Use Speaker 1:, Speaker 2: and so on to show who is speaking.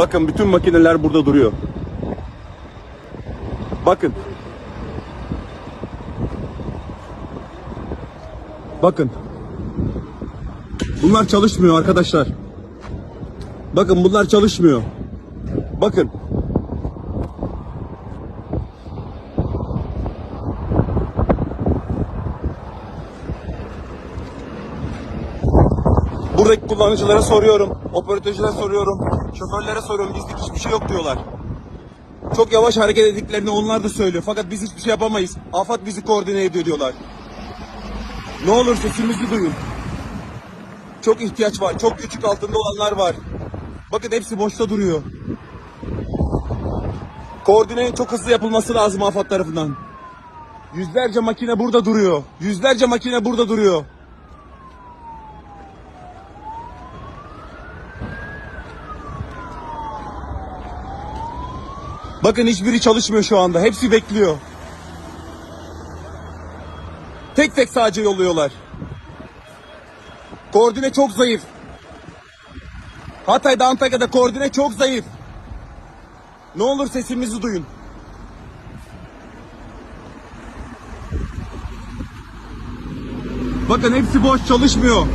Speaker 1: Bakın bütün makineler burada duruyor. Bakın. Bakın. Bunlar çalışmıyor arkadaşlar. Bakın bunlar çalışmıyor. Bakın. Buradaki kullanıcılara soruyorum, operatörcülere soruyorum, şoförlere soruyorum. Bizlik hiçbir şey yok diyorlar. Çok yavaş hareket ettiklerini onlar da söylüyor. Fakat biz hiçbir şey yapamayız. AFAD bizi koordine ediyor diyorlar. Ne olur sesimizi duyun. Çok ihtiyaç var. Çok küçük altında olanlar var. Bakın hepsi boşta duruyor. Koordinenin çok hızlı yapılması lazım AFAD tarafından. Yüzlerce makine burada duruyor. Yüzlerce makine burada duruyor. Bakın hiçbiri çalışmıyor şu anda. Hepsi bekliyor. Tek tek sadece yolluyorlar. Koordine çok zayıf. Hatay'da Antakya'da koordine çok zayıf. Ne olur sesimizi duyun. Bakın hepsi boş çalışmıyor.